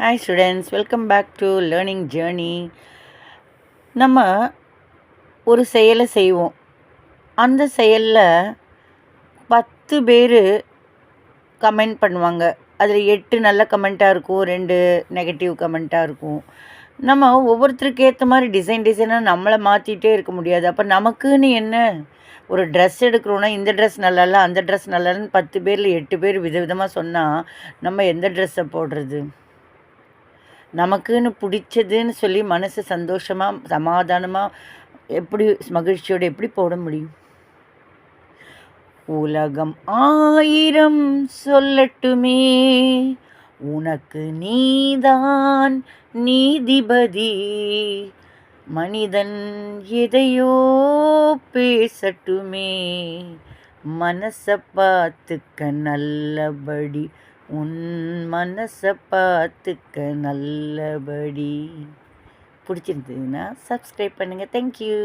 Hi students welcome back to learning journey நம்ம ஒரு செயலை செய்வோம். அந்த செயலில் பத்து பேர் கமெண்ட் பண்ணுவாங்க. அதில் எட்டு நல்ல கமெண்ட்டாக இருக்கும் ரெண்டு நெகட்டிவ் கமெண்ட்டாக இருக்கும். நம்ம ஒவ்வொருத்தருக்கு ஏற்ற மாதிரி டிசைன் டிசைனாக நம்மளை மாற்றிட்டே இருக்க முடியாது. அப்போ நமக்குன்னு என்ன? ஒரு ட்ரெஸ் எடுக்கிறோன்னா இந்த ட்ரெஸ் நல்லா இல்லை அந்த ட்ரெஸ் நல்லா இல்லைன்னு பத்து பேரில் எட்டு பேர் விதவிதமாக சொன்னால் நம்ம எந்த ட்ரெஸ்ஸை போடுறது? நமக்குன்னு பிடிச்சதுன்னு சொல்லி மனசு சந்தோஷமாக சமாதானமாக எப்படி மகிழ்ச்சியோடு எப்படி போட முடியும்? உலகம் ஆயிரம் சொல்லட்டுமே. உனக்கு நீதான் நீதிபதி. மனிதன் எதையோ பேசட்டுமே. மனசை பார்த்துக்க நல்லபடி உன் மனசை பார்த்துக்க நல்லபடி. பிடிச்சிருந்ததுன்னா சப்ஸ்கிரைப் பண்ணுங்கள் தேங்க்யூ